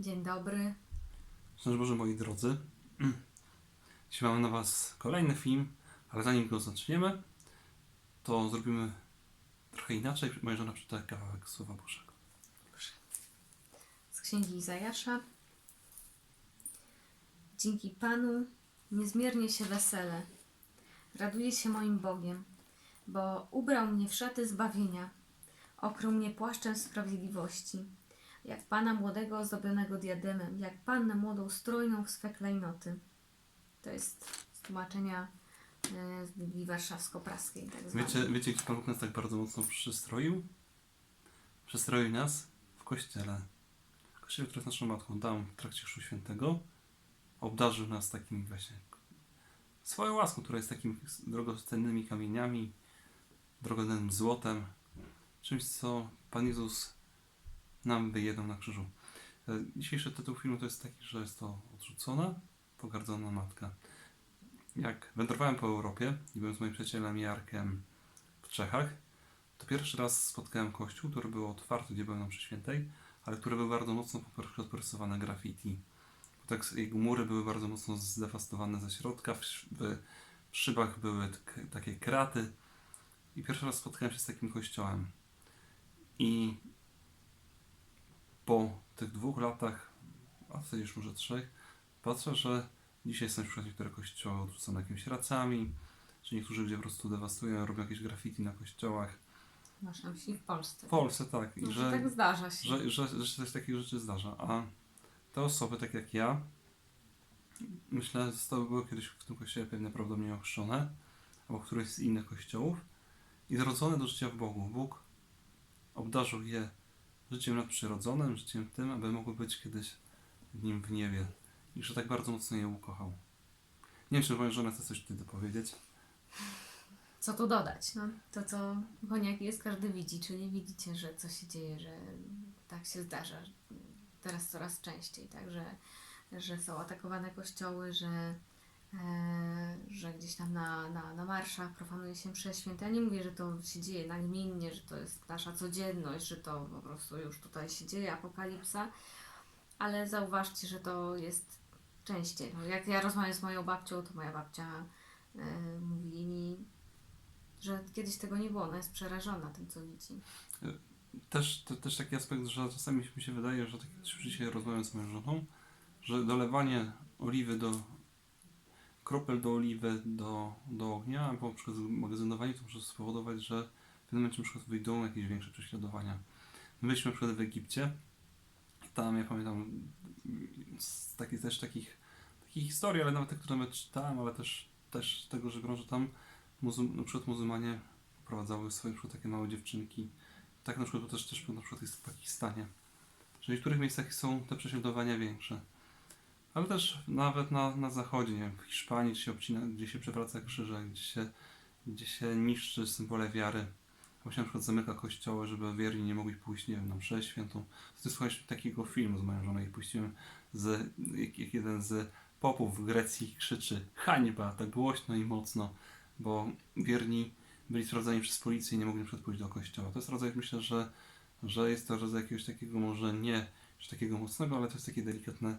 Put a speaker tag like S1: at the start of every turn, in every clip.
S1: Dzień dobry.
S2: Szczęść Boże moi drodzy. Dzisiaj mamy na Was kolejny film, ale zanim go zaczniemy, to zrobimy trochę inaczej. Moja żona przeczyta kawałek Słowa Bożego.
S1: Z księgi Izajasza. Dzięki Panu niezmiernie się weselę. Raduję się moim Bogiem, bo ubrał mnie w szaty zbawienia, okrył mnie płaszczem sprawiedliwości, jak Pana młodego ozdobionego diademem, jak Pannę młodą strojną w swe klejnoty. To jest z tłumaczenia e, z Biblii Warszawsko-Praskiej. Tak.
S2: Wiecie, wiecie, gdzie Pan nas tak bardzo mocno przystroił? Przystroił nas w kościele. Kościele, który jest naszą matką, tam w trakcie Chrztu Świętego obdarzył nas takimi właśnie swoją łaską, która jest takimi drogocennymi kamieniami, drogocennym złotem, czymś, co Pan Jezus nam wyjednął na krzyżu. E, Dzisiejszy tytuł filmu to jest taki, że jest to odrzucona, pogardzona matka. Jak wędrowałem po Europie i byłem z moim przyjacielem Jarkiem w Czechach, to pierwszy raz spotkałem kościół, który był otwarty, gdzie byłem na mszy świętej, ale który był bardzo mocno podporysowany graffiti. Tak, jego mury były bardzo mocno zdewastowane ze środka, w, w, szybach były takie kraty. I pierwszy raz spotkałem się z takim kościołem. I po tych dwóch latach, a wtedy już może trzech, patrzę, że dzisiaj są już niektóre kościoły odrzucone jakimiś racami, że niektórzy ludzie po prostu dewastują, robią jakieś graffiti na kościołach.
S1: Masz na myśli w Polsce.
S2: W Polsce tak. I
S1: No,
S2: że,
S1: tak zdarza się.
S2: że, że, że się coś takiego rzeczy zdarza. A te osoby, tak jak ja, myślę, zostały były kiedyś w tym kościele pewnie prawdopodobnie ochrzczone, albo któryś z innych kościołów i zrodzone do życia w Bogu. Bóg obdarzył je życiem nadprzyrodzonym, życiem tym, aby mogły być kiedyś w nim w niebie. I że tak bardzo mocno je ukochał. Nie wiem, czy moja żona chce coś wtedy powiedzieć.
S1: Co tu dodać? No, to, co koniak jest, każdy widzi, czyli widzicie, że co się dzieje, że tak się zdarza teraz coraz częściej, tak, że, że są atakowane kościoły, że, że gdzieś tam na, na, na marszach profanuje się msze święte. Ja nie mówię, że to się dzieje nagminnie, że to jest nasza codzienność, że to po prostu już tutaj się dzieje, apokalipsa, ale zauważcie, że to jest częściej. No, jak ja rozmawiam z moją babcią, to moja babcia e, mówi mi, że kiedyś tego nie było, ona jest przerażona tym, co widzi.
S2: też, to, też taki aspekt, że czasami mi się wydaje, że tak jak dzisiaj rozmawiam z moją żoną, że dolewanie oliwy do kropel do oliwy do, do ognia, albo na przykład magazynowanie to może spowodować, że w pewnym momencie na przykład wyjdą jakieś większe prześladowania. My byliśmy na przykład w Egipcie tam ja pamiętam z takich też takich, takich historii, ale nawet te, które my czytałem, ale też, też tego, że że tam muzum, na przykład muzułmanie prowadzały swoje przykład takie małe dziewczynki tak na przykład to też, też na przykład jest w Pakistanie. Że w niektórych miejscach są te prześladowania większe. Ale też nawet na, na zachodzie, nie wiem, w Hiszpanii, gdzie się, obcina, gdzie się przewraca krzyże, gdzie się, gdzie się niszczy symbole wiary. Właśnie na przykład zamyka kościoły, żeby wierni nie mogli pójść, nie wiem, na mszę świętą. To słuchałeś takiego filmu z moją żoną i puściłem, z, jak, jeden z popów w Grecji krzyczy hańba, tak głośno i mocno, bo wierni byli sprawdzani przez policję i nie mogli przykład pójść do kościoła. To jest rodzaj, myślę, że, że jest to rodzaj jakiegoś takiego może nie takiego mocnego, ale to jest takie delikatne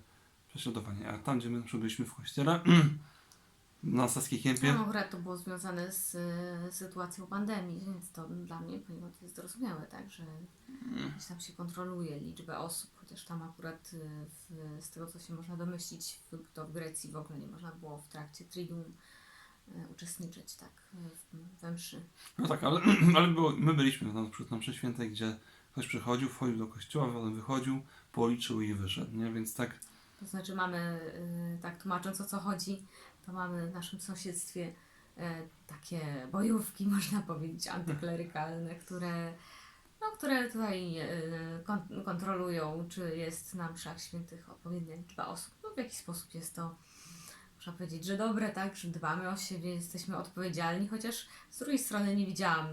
S2: prześladowanie. A tam, gdzie my byliśmy w kościele na Saskiej Kępie,
S1: No, akurat to było związane z e, sytuacją pandemii, więc to dla mnie poniekąd jest zrozumiałe, tak, że gdzieś tam się kontroluje liczbę osób, chociaż tam akurat e, w, z tego, co się można domyślić, w, to w Grecji w ogóle nie można było w trakcie Triduum e, uczestniczyć, tak, w, we mszy.
S2: no tak, ale, ale było, my byliśmy na przykład na mszy świętej, gdzie ktoś przychodził, wchodził do kościoła, potem wychodził, policzył i wyszedł, nie? Więc tak,
S1: To znaczy mamy, e, tak tłumacząc o co chodzi, to mamy w naszym sąsiedztwie e, takie bojówki, można powiedzieć, antyklerykalne, które, no, które tutaj kon- kontrolują, czy jest na mszach świętych odpowiednia liczba osób. No, w jaki sposób jest to, można powiedzieć, że dobre, tak, że dbamy o siebie, jesteśmy odpowiedzialni, chociaż z drugiej strony nie widziałam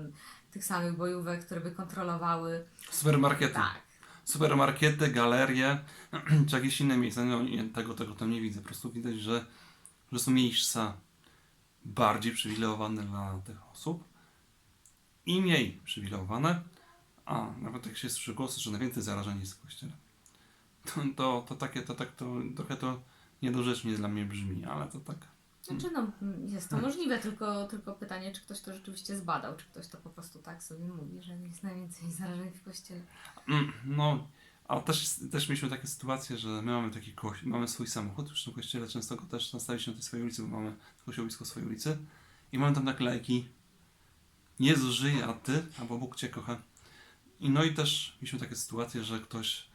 S1: tych samych bojówek, które by kontrolowały.
S2: supermarkety.
S1: Tak.
S2: Supermarkety, galerie, czy jakieś inne miejsca. No, tego, tego tam nie widzę. Po prostu widać, że, że są miejsca bardziej przywilejowane dla tych osób i mniej przywilejowane, a nawet jak się słyszy głosy, że najwięcej zarażeni jest w kościele. to, to, to takie, to tak, to trochę to niedorzecznie dla mnie brzmi, ale to tak.
S1: Znaczy, no, jest to możliwe, tylko, tylko pytanie, czy ktoś to rzeczywiście zbadał, czy ktoś to po prostu tak sobie mówi, że jest najwięcej zarażeń w kościele.
S2: Mm, No, a też, też mieliśmy takie sytuacje, że my mamy taki mamy swój samochód, już w kościele często go też nastawiliśmy na tej swojej ulicy, bo mamy kościół blisko swojej ulicy i mamy tam naklejki Jezus żyje, a ty, albo Bóg cię kocha. I no i też mieliśmy takie sytuacje, że ktoś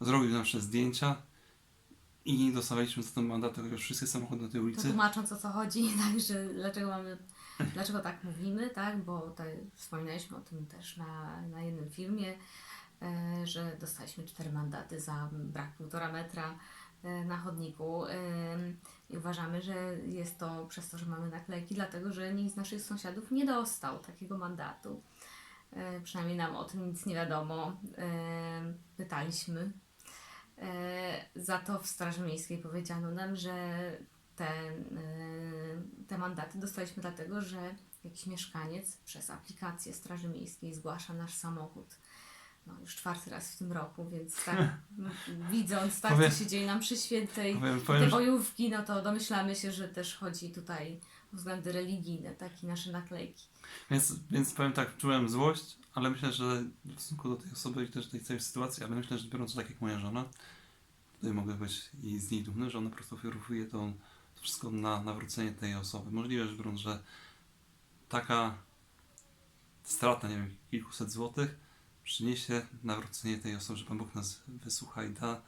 S2: zrobił nasze zdjęcia i dostawaliśmy za to mandat, chociaż wszystkie samochody na tej
S1: To
S2: ulicy.
S1: tłumacząc o co chodzi, także dlaczego mamy, dlaczego tak mówimy, tak, bo tutaj wspominaliśmy o tym też na, na jednym filmie, e, że dostaliśmy cztery mandaty za brak półtora metra e, na chodniku e, i uważamy, że jest to przez to, że mamy naklejki, dlatego że nikt z naszych sąsiadów nie dostał takiego mandatu. E, przynajmniej nam o tym nic nie wiadomo. E, pytaliśmy. E, za to w Straży Miejskiej powiedziano nam, że te, e, te mandaty dostaliśmy dlatego, że jakiś mieszkaniec przez aplikację Straży Miejskiej zgłasza nasz samochód. No, już czwarty raz w tym roku, więc tak widząc tak,
S2: Powiem-
S1: co się dzieje nam przy świętej,
S2: Powiem,
S1: te
S2: powiem, że,
S1: bojówki, no to domyślamy się, że też chodzi tutaj względy religijne, takie nasze naklejki.
S2: więc, więc powiem tak, czułem złość, ale myślę, że w stosunku do tej osoby i też tej całej sytuacji, ale myślę, że biorąc to tak jak moja żona, tutaj mogę być i z niej dumny, że ona po prostu ofiarowuje to wszystko na nawrócenie tej osoby. Możliwe, że biorąc, że taka strata, nie wiem, kilkuset złotych przyniesie nawrócenie tej osoby, że Pan Bóg nas wysłucha i da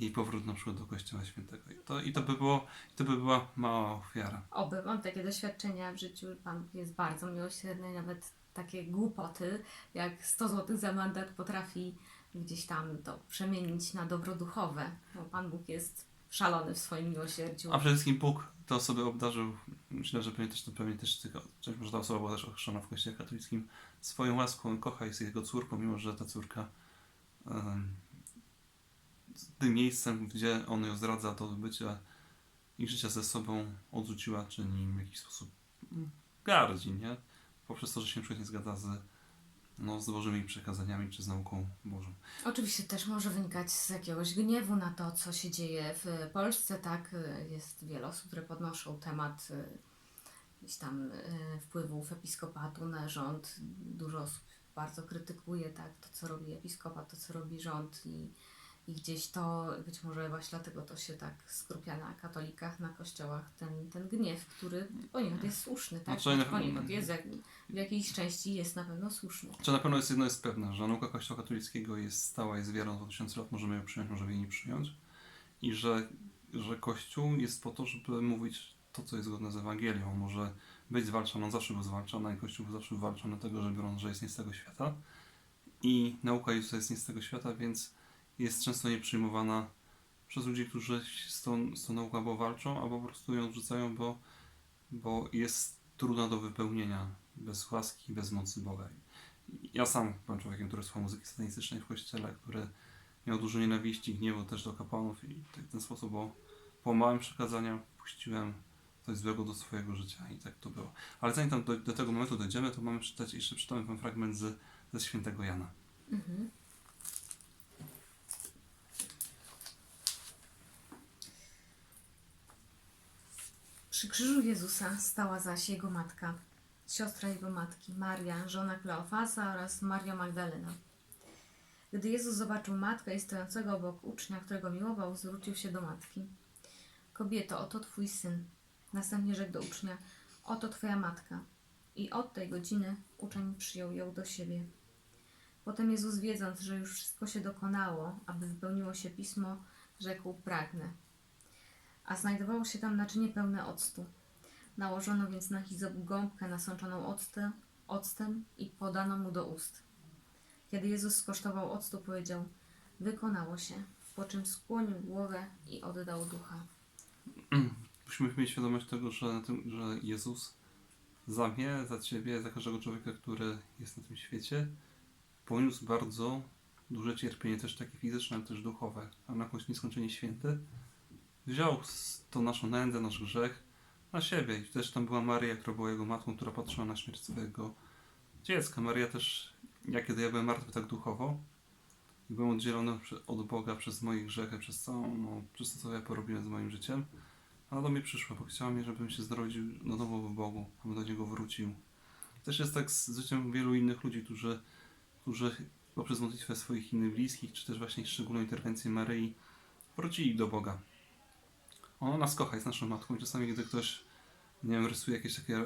S2: jej powrót na przykład do Kościoła Świętego. I to, i to, by, było, to by była mała ofiara.
S1: Oby, mam takie doświadczenia w życiu, Pan jest bardzo miłosierny, nawet takie głupoty, jak 100 zł za mandat potrafi gdzieś tam to przemienić na dobro duchowe, bo Pan Bóg jest szalony w swoim miłosierdziu.
S2: A przede wszystkim Bóg te osoby obdarzył, myślę, że pewnie też to pewnie też tylko, część może ta osoba była też ochrzczona w kościele katolickim, swoją łaską kocha jest jego córką, mimo że ta córka tym miejscem, gdzie on ją zdradza do bycia i życia ze sobą odrzuciła, czy nim w jakiś sposób mm, gardzi, nie? Poprzez to, że się przykład nie zgadza z, no, z Bożymi przekazaniami, czy z nauką Bożą.
S1: Oczywiście też może wynikać z jakiegoś gniewu na to, co się dzieje w Polsce, tak? Jest wiele osób, które podnoszą temat y, gdzieś tam y, wpływów episkopatu na rząd. Dużo osób bardzo krytykuje, tak? To, co robi episkopat, to, co robi rząd i, i gdzieś to, być może właśnie dlatego to się tak skrupia na katolikach, na kościołach, ten, ten gniew, który poniekąd jest słuszny, tak?
S2: Znaczy, na-
S1: Poniekąd jest, jak, w jakiejś części jest na pewno słuszny.
S2: Czy na pewno jest jedno jest pewne, że nauka Kościoła katolickiego jest stała, jest wiarą 2000 lat, możemy ją przyjąć, możemy jej nie przyjąć. I że, że Kościół jest po to, żeby mówić to, co jest zgodne z Ewangelią. Może być zwalczany, on zawsze był zwalczany i Kościół był zawsze zwalczany tego, że biorąc, że jest nie z tego świata. I nauka Jezusa jest nie z tego świata, więc jest często nieprzyjmowana przez ludzi, którzy z tą, z tą nauką albo walczą, albo po prostu ją odrzucają, bo, bo jest trudna do wypełnienia bez łaski, bez mocy Boga. Ja sam byłem człowiekiem, który słuchał muzyki satanistycznej w kościele, który miał dużo nienawiści, gniewu też do kapłanów i tak w ten sposób, bo po małym przekazaniu puściłem coś złego do swojego życia i tak to było. Ale zanim tam do, do tego momentu dojdziemy, to mamy przeczytać, jeszcze przeczytamy ten fragment z, ze świętego Jana.
S1: Mhm. Przy krzyżu Jezusa stała zaś jego matka, siostra jego matki, Maria, żona Kleofasa oraz Maria Magdalena. Gdy Jezus zobaczył matkę i stojącego obok ucznia, którego miłował, zwrócił się do matki. Kobieto, oto twój syn. Następnie rzekł do ucznia, oto twoja matka. I od tej godziny uczeń przyjął ją do siebie. Potem Jezus, wiedząc, że już wszystko się dokonało, aby wypełniło się pismo, rzekł: Pragnę. A znajdowało się tam naczynie pełne octu. Nałożono więc na hizop gąbkę nasączoną octem, octem i podano mu do ust. Kiedy Jezus skosztował octu, powiedział: Wykonało się, po czym skłonił głowę i oddał ducha.
S2: Musimy mieć świadomość tego, że, na tym, że Jezus za mnie, za Ciebie, za każdego człowieka, który jest na tym świecie, poniósł bardzo duże cierpienie, też takie fizyczne, ale też duchowe. A na końcu nieskończenie święty wziął tą naszą nędzę, nasz grzech na siebie. I też tam była Maria, która była jego matką, która patrzyła na śmierć swojego dziecka. Maria też, ja kiedy ja byłem martwy tak duchowo, i byłem oddzielony od Boga przez moje grzechy, przez całą, no, przez to, co ja porobiłem z moim życiem. A do mnie przyszło, bo chciała mnie, żebym się zrodził na nowo w Bogu, abym do Niego wrócił. Też jest tak z życiem wielu innych ludzi, którzy, którzy poprzez modlitwę swoich innych bliskich, czy też właśnie szczególną interwencję Maryi, wrócili do Boga. Ona nas kocha, jest naszą matką i czasami, gdy ktoś, nie wiem, rysuje jakieś takie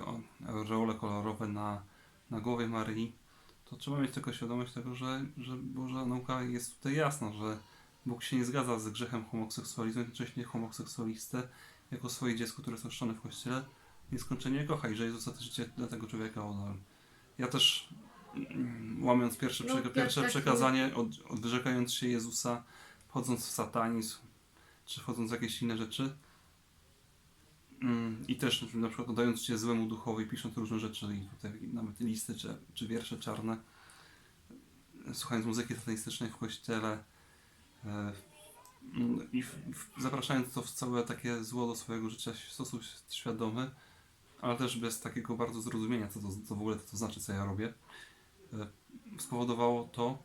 S2: aureole kolorowe na, na głowie Maryi, to trzeba mieć tylko świadomość tego, że, że Boża nauka jest tutaj jasna, że Bóg się nie zgadza z grzechem homoseksualizmu, jednocześnie homoseksualistę jako swoje dziecko, które jest oszczone w kościele, nieskończenie kocha i że Jezus życie dla tego człowieka oddał. Ja też, mm, łamiąc pierwsze,
S1: No,
S2: pierwsze
S1: tak,
S2: przekazanie, od, odwyrzekając się Jezusa, wchodząc w satanizm, czy wchodząc w jakieś inne rzeczy, mm, i też na przykład oddając się złemu duchowi, pisząc różne rzeczy, i tutaj nawet listy, czy, czy wiersze czarne, słuchając muzyki satanistycznej w kościele, e, mm, i w, w, zapraszając to w całe takie zło do swojego życia w sposób świadomy, ale też bez takiego bardzo zrozumienia, co to, co w ogóle to, znaczy, co ja robię, e, spowodowało to,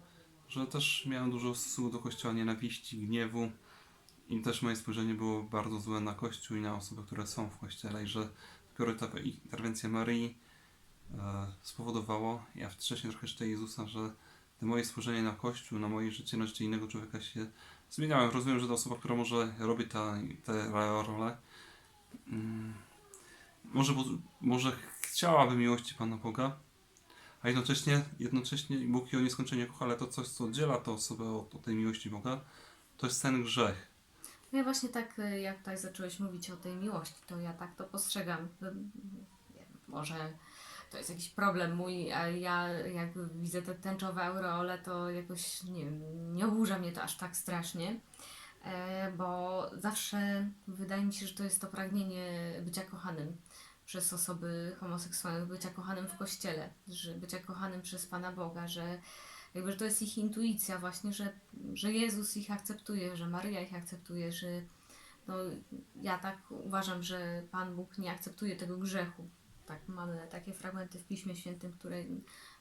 S2: że też miałem dużo stosunku do kościoła nienawiści, gniewu i też moje spojrzenie było bardzo złe na kościół i na osoby, które są w kościele i że dopiero ta interwencja Maryi e, spowodowało, ja wcześniej trochę jeszcze Jezusa, że te moje spojrzenie na Kościół, na moje życie, na życie innego człowieka się zmieniałem. Rozumiem, że ta osoba, która może robi ta, te role, mm, może, może chciałaby miłości Pana Boga, a jednocześnie, jednocześnie Bóg ją nieskończenie kocha, ale to coś, co oddziela tę osobę od, od tej miłości Boga, to jest ten grzech.
S1: Ja właśnie tak, y, jak tutaj zacząłeś mówić o tej miłości, to ja tak to postrzegam. Wiem, Może to jest jakiś problem mój, a ja jak widzę te tęczowe aureole, to jakoś nie nie oburza mnie to aż tak strasznie, e, bo zawsze wydaje mi się, że to jest to pragnienie bycia kochanym przez osoby homoseksualne, bycia kochanym w kościele, że bycia kochanym przez Pana Boga, że jakby że to jest ich intuicja właśnie, że, że Jezus ich akceptuje, że Maryja ich akceptuje, że no, ja tak uważam, że Pan Bóg nie akceptuje tego grzechu. Tak, mamy takie fragmenty w Piśmie Świętym, które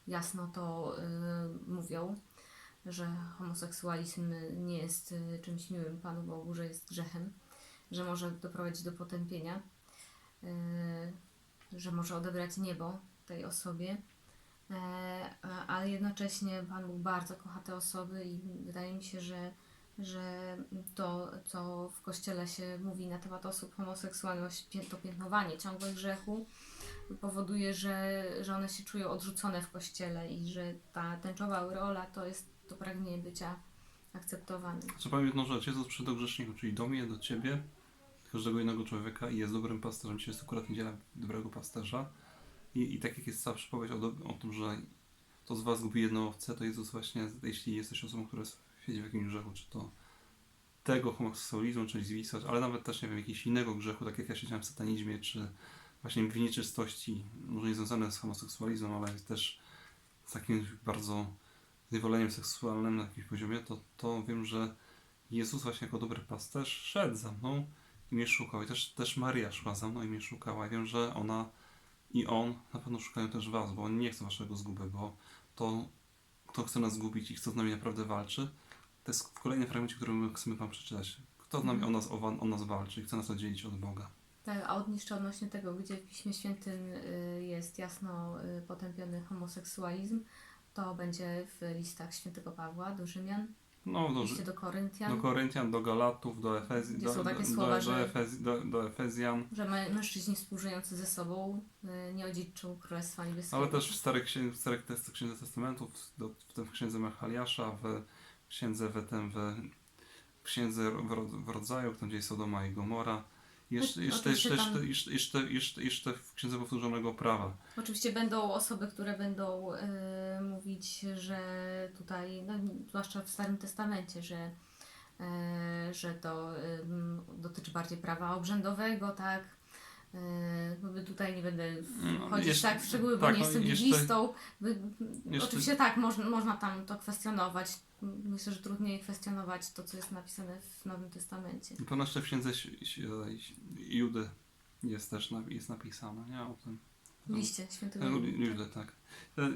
S1: jasno to y, mówią, że homoseksualizm nie jest y, czymś miłym Panu Bogu, że jest grzechem, że może doprowadzić do potępienia, y, że może odebrać niebo tej osobie. E, a- ale jednocześnie Pan Bóg bardzo kocha te osoby i wydaje mi się, że, że to, co w Kościele się mówi na temat osób homoseksualnych, to piętnowanie ciągłe grzechu, powoduje, że, że one się czują odrzucone w Kościele i że ta tęczowa aureola to jest to pragnienie bycia akceptowanym.
S2: Trzeba powiem jedną rzecz. Jezus przyszedł do grzeszników, czyli do mnie, do ciebie, każdego innego człowieka i jest dobrym pasterzem. Dzisiaj jest akurat niedziela dobrego pasterza. I, I tak jak jest cała przypowiedź o, o tym, że to z was gubi jedną owce, to Jezus właśnie, jeśli jesteś osobą, która siedzi w jakimś grzechu, czy to tego homoseksualizmu, czyli zwisać, ale nawet też, nie wiem, jakiegoś innego grzechu, tak jak ja siedziałem w satanizmie, czy właśnie w nieczystości, może nie związane z homoseksualizmem, ale też z takim bardzo zniewoleniem seksualnym na jakimś poziomie, to, to wiem, że Jezus właśnie jako dobry pasterz szedł za mną i mnie szukał. I też, też Maria szła za mną i mnie szukała. I wiem, że ona i on na pewno szukają też was, bo on nie chce waszego zguby, bo to, kto chce nas zgubić i kto z nami naprawdę walczy, to jest kolejny fragment, który my chcemy wam przeczytać. Kto z nami o nas, o, o nas walczy i chce nas oddzielić od Boga.
S1: Tak, a odniszczę odnośnie tego, gdzie w Piśmie Świętym y, jest jasno y, potępiony homoseksualizm, to będzie w listach świętego Pawła do Rzymian,
S2: No,
S1: w
S2: do,
S1: liście do Koryntian.
S2: do Koryntian, do Galatów, do, Efez,
S1: Gdzie
S2: do,
S1: są takie
S2: do,
S1: słowa,
S2: do, do,
S1: że-
S2: Efez, do, do Efezjan.
S1: że mę- mężczyźni współżyjący ze sobą y, nie odziedziczą Królestwa Niebieskiego.
S2: Ale też w starych, księg, w starych test, księdze testamentów, do, w tym w księdze Mechaliasza, w księdze w, tym, w, w księdze w, ro- w rodzaju, tam gdzie jest Sodoma i Gomora. Jeszcze,
S1: No,
S2: jeszcze, jeszcze,
S1: oczywiście tam-
S2: jeszcze, jeszcze, jeszcze, jeszcze w księdze powtórzonego prawa.
S1: Oczywiście będą osoby, które będą y, mówić, że tutaj, no, zwłaszcza w Starym Testamencie, że, y, że to y, dotyczy bardziej prawa obrzędowego, tak? Yy, tutaj nie będę
S2: no, chodzić
S1: tak w szczegóły, bo
S2: tak,
S1: nie
S2: no,
S1: jestem
S2: jeszcze,
S1: listą.
S2: Jeszcze,
S1: Oczywiście tak, moż, można tam to kwestionować. Myślę, że trudniej kwestionować to, co jest napisane w Nowym Testamencie.
S2: No to na księdze Judy jest też jest napisane, nie? O tym.
S1: No, Liście świętego Judy.
S2: tak. tak. E,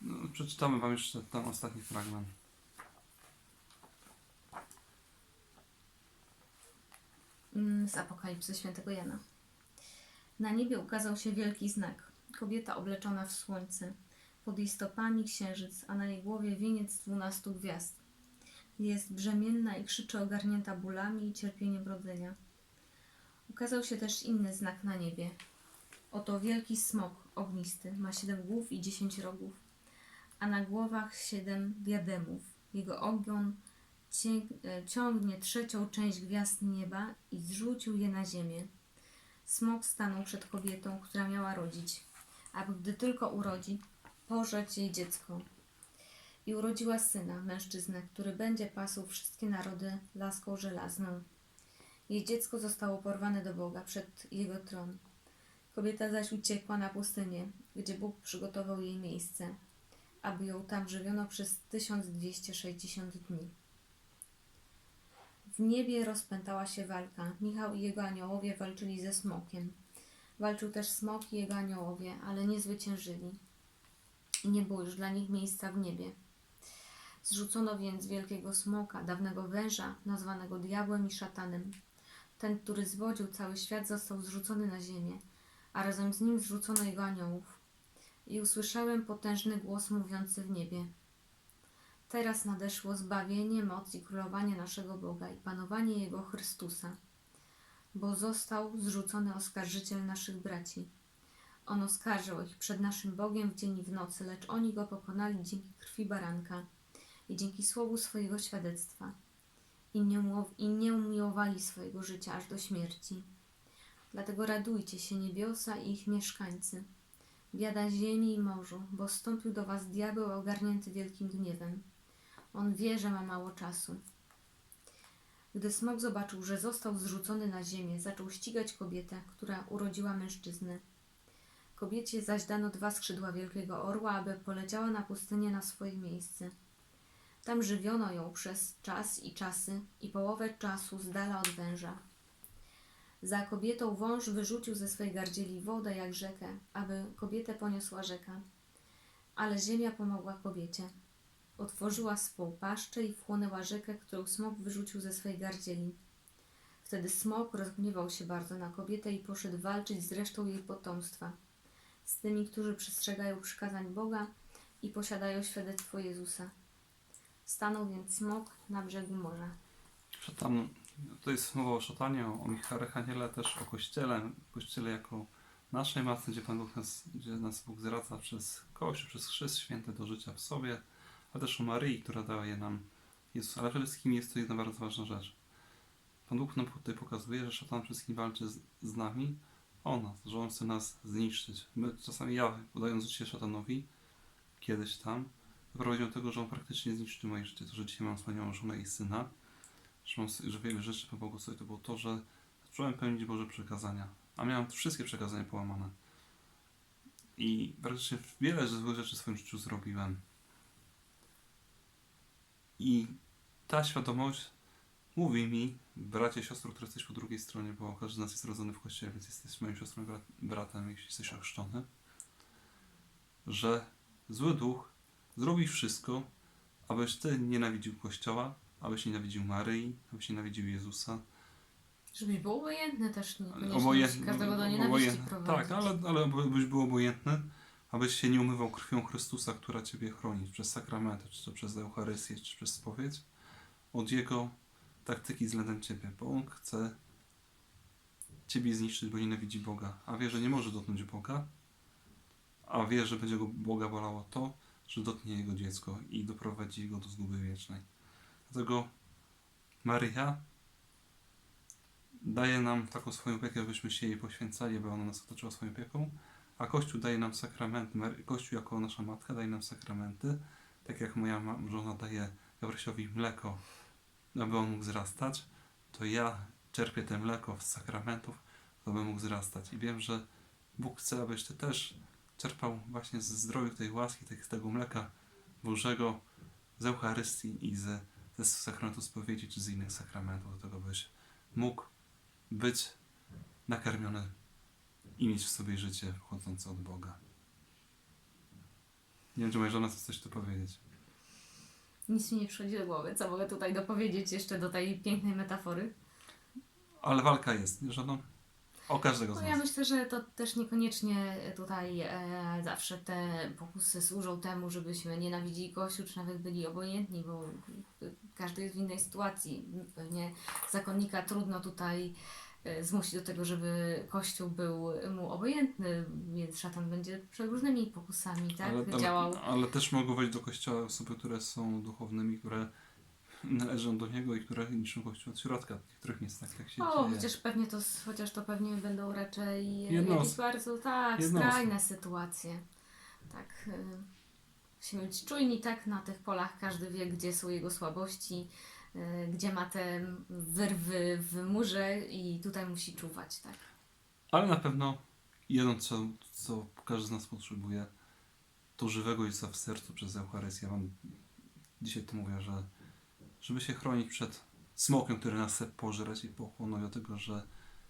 S2: no, przeczytamy Wam jeszcze ten ostatni fragment.
S1: Mm, z Apokalipsy świętego Jana. Na niebie ukazał się wielki znak. Kobieta obleczona w słońce. Pod jej stopami księżyc, a na jej głowie wieniec dwunastu gwiazd. Jest brzemienna i krzyczy ogarnięta bólami i cierpieniem rodzenia. Ukazał się też inny znak na niebie. Oto wielki smok ognisty, ma siedem głów i dziesięć rogów, a na głowach siedem diademów. Jego ogion e, ciągnie trzecią część gwiazd nieba i zrzucił je na ziemię. Smok stanął przed kobietą, która miała rodzić, aby gdy tylko urodzi, pożreć jej dziecko. I urodziła syna, mężczyznę, który będzie pasł wszystkie narody laską żelazną. Jej dziecko zostało porwane do Boga przed jego tron. Kobieta zaś uciekła na pustynię, gdzie Bóg przygotował jej miejsce, aby ją tam żywiono przez 1260 dni. W niebie rozpętała się walka. Michał i jego aniołowie walczyli ze smokiem. Walczył też smok i jego aniołowie, ale nie zwyciężyli. I nie było już dla nich miejsca w niebie. Zrzucono więc wielkiego smoka, dawnego węża, nazwanego diabłem i szatanem. Ten, który zwodził cały świat, został zrzucony na ziemię, a razem z nim zrzucono jego aniołów. I usłyszałem potężny głos mówiący w niebie. Teraz nadeszło zbawienie, moc i królowanie naszego Boga i panowanie Jego Chrystusa, bo został zrzucony oskarżyciel naszych braci. On oskarżył ich przed naszym Bogiem w dzień i w nocy, lecz oni go pokonali dzięki krwi baranka i dzięki słowu swojego świadectwa i nie, i nie umiłowali swojego życia aż do śmierci. Dlatego radujcie się niebiosa i ich mieszkańcy, biada ziemi i morzu, bo stąpił do was diabeł ogarnięty wielkim gniewem. On wie, że ma mało czasu. Gdy smok zobaczył, że został zrzucony na ziemię, zaczął ścigać kobietę, która urodziła mężczyznę. Kobiecie zaś dano dwa skrzydła wielkiego orła, aby poleciała na pustynię na swoje miejsce. Tam żywiono ją przez czas i czasy i połowę czasu z dala od węża. Za kobietą wąż wyrzucił ze swej gardzieli wodę jak rzekę, aby kobietę poniosła rzeka. Ale ziemia pomogła kobiecie. Otworzyła swą paszczę i wchłonęła rzekę, którą smok wyrzucił ze swej gardzieli. Wtedy smok rozgniewał się bardzo na kobietę i poszedł walczyć z resztą jej potomstwa, z tymi, którzy przestrzegają przykazań Boga i posiadają świadectwo Jezusa. Stanął więc smok na brzegu morza.
S2: Szatan, to jest mowa o szatanie, o Archaniele, też o Kościele, Kościele jako naszej matce, gdzie Pan Bóg nas, gdzie nas Bóg zwraca przez Kościół, przez chrzest święty do życia w sobie, a też o Maryi, która daje nam Jezus. Ale przede wszystkim jest to jedna bardzo ważna rzecz. Pan Bóg nam tutaj pokazuje, że szatan wszystkim walczy z, z nami o nas, że on chce nas zniszczyć. My, czasami ja, podając życie szatanowi, kiedyś tam, doprowadziłem do tego, że on praktycznie zniszczył moje życie. To, że dzisiaj mam wspaniałą żonę i syna, że, mam, że wiele rzeczy pomogło sobie, to było to, że zacząłem pełnić Boże przekazania. A miałem wszystkie przekazania połamane. I praktycznie wiele złych rzeczy w swoim życiu zrobiłem. I ta świadomość mówi mi, bracie, siostro, które jesteś po drugiej stronie, bo każdy z nas jest rodzony w kościele, więc jesteś moją siostrą i brat, bratem, jeśli jesteś ochrzczony, że zły duch zrobi wszystko, abyś ty nienawidził Kościoła, abyś nienawidził Maryi, abyś nienawidził Jezusa.
S1: Żebyś był obojętny też, nie koniecznie każdego do nienawiści
S2: oboje-
S1: prowadzić.
S2: Tak, ale, ale abyś był obojętny, abyś się nie umywał krwią Chrystusa, która Ciebie chroni przez sakramenty, czy to przez Eucharystię, czy przez spowiedź, od Jego taktyki względem Ciebie, bo On chce Ciebie zniszczyć, bo nienawidzi Boga, a wie, że nie może dotknąć Boga, a wie, że będzie go Boga bolało to, że dotknie Jego dziecko i doprowadzi go do zguby wiecznej. Dlatego Maryja daje nam taką swoją opiekę, byśmy się jej poświęcali, aby ona nas otoczyła swoją opieką, a Kościół daje nam sakramenty. Mary- Kościół jako nasza matka daje nam sakramenty, tak jak moja żona daje Gabrysiowi mleko, aby on mógł wzrastać, to ja czerpię te mleko z sakramentów, aby mógł wzrastać. I wiem, że Bóg chce, abyś Ty też czerpał właśnie ze zdroju tej łaski, tych, tego mleka Bożego, z Eucharystii i ze, ze sakramentu spowiedzi, czy z innych sakramentów, do tego, byś mógł być nakarmiony i mieć w sobie życie pochodzące od Boga. Nie wiem, czy moja żona chce coś tu powiedzieć.
S1: Nic mi nie przychodzi do głowy. Co mogę tutaj dopowiedzieć jeszcze do tej pięknej metafory?
S2: ale walka jest, że no, o każdego z
S1: No ja
S2: nas.
S1: myślę, że to też niekoniecznie tutaj e, zawsze te pokusy służą temu, żebyśmy nienawidzili Kościół, czy nawet byli obojętni, bo każdy jest w innej sytuacji. Pewnie zakonnika trudno tutaj e, zmusić do tego, żeby Kościół był mu obojętny, więc szatan będzie przeróżnymi pokusami, tak?
S2: ale,
S1: Działał.
S2: ale, ale też mogą wejść do kościoła osoby, które są duchownymi, które należą do niego i które niczym kościół od środka. Niektórych nie jest tak, tak się
S1: O,
S2: dzieje.
S1: chociaż pewnie to, chociaż to pewnie będą raczej jakieś bardzo tak, skrajne sytuacje. Tak. e, Musimy być czujni tak na tych polach, każdy wie, gdzie są jego słabości, gdzie ma te wyrwy w murze i tutaj musi czuwać, tak.
S2: Ale na pewno jedno, co, co każdy z nas potrzebuje, to żywego Jezusa w sercu przez Eucharystię. Ja wam dzisiaj to mówię, że żeby się chronić przed smokiem, który nas chce pożreć i pochłonąć do tego, że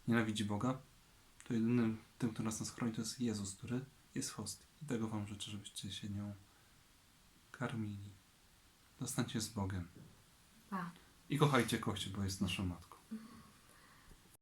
S2: nienawidzi Boga, to jedynym tym, który nas, nas chroni, to jest Jezus, który jest w hostii. I tego wam życzę, żebyście się nią karmili. Zostańcie z Bogiem. I kochajcie Kościół, bo jest naszą matką.